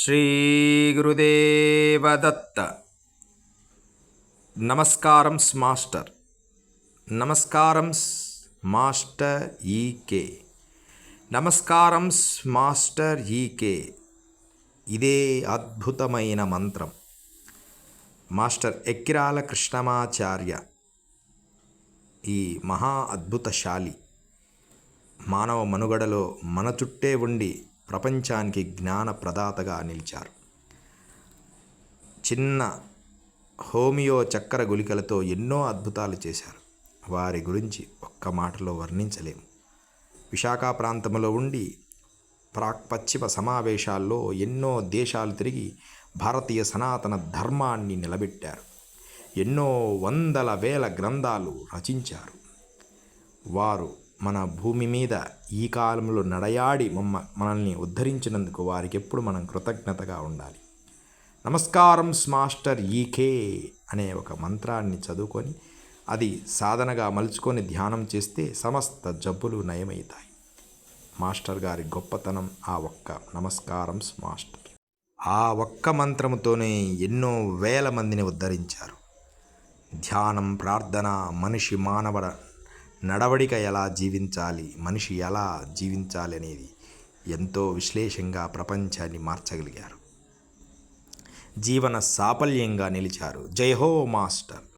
శ్రీగురుదేవదత్త. నమస్కారం మాస్టర్. నమస్కారం మాస్టర్ ఈకే నమస్కారం మాస్టర్ ఈకే ఇదే అద్భుతమైన మంత్రం. మాస్టర్ ఎక్కిరాల కృష్ణమాచార్య. ఈ మహా అద్భుతశాలి. మానవ మనుగడలో మన చుట్టే ఉండి ప్రపంచానికి జ్ఞాన ప్రదాతగా నిలిచారు. చిన్న హోమియో చక్కెర గుళికలతో ఎన్నో అద్భుతాలు చేశారు. వారి గురించి ఒక్క మాటలో వర్ణించలేము. విశాఖ ప్రాంతంలో ఉండి ప్రాక్ పశ్చిమ సమావేశాల్లో ఎన్నో దేశాలు తిరిగి భారతీయ సనాతన ధర్మాన్ని నిలబెట్టారు. ఎన్నో వందల వేల గ్రంథాలు రచించారు. వారు మన భూమి మీద ఈ కాలంలో నడయాడి మమ్మ మనల్ని ఉద్ధరించినందుకు వారికి ఎప్పుడు మనం కృతజ్ఞతగా ఉండాలి. నమస్కారం మాస్టర్ ఈకే అనే ఒక మంత్రాన్ని చదువుకొని అది సాధనగా మలుచుకొని ధ్యానం చేస్తే సమస్త జబ్బులు నయమవుతాయి. మాస్టర్ గారి గొప్పతనం ఆ ఒక్క నమస్కారం మాస్టర్ ఆ ఒక్క మంత్రముతోనే ఎన్నో వేల మందిని ఉద్ధరించారు. ధ్యానం ప్రార్థన మనిషి మానవ నడవడిక ఎలా జీవించాలి? మనిషి ఎలా జీవించాలి అనేది ఎంతో విశ్లేషంగా ప్రపంచాన్ని మార్చగలిగారు. జీవన సాఫల్యంగా నిలిచారు. జై హో మాస్టర్!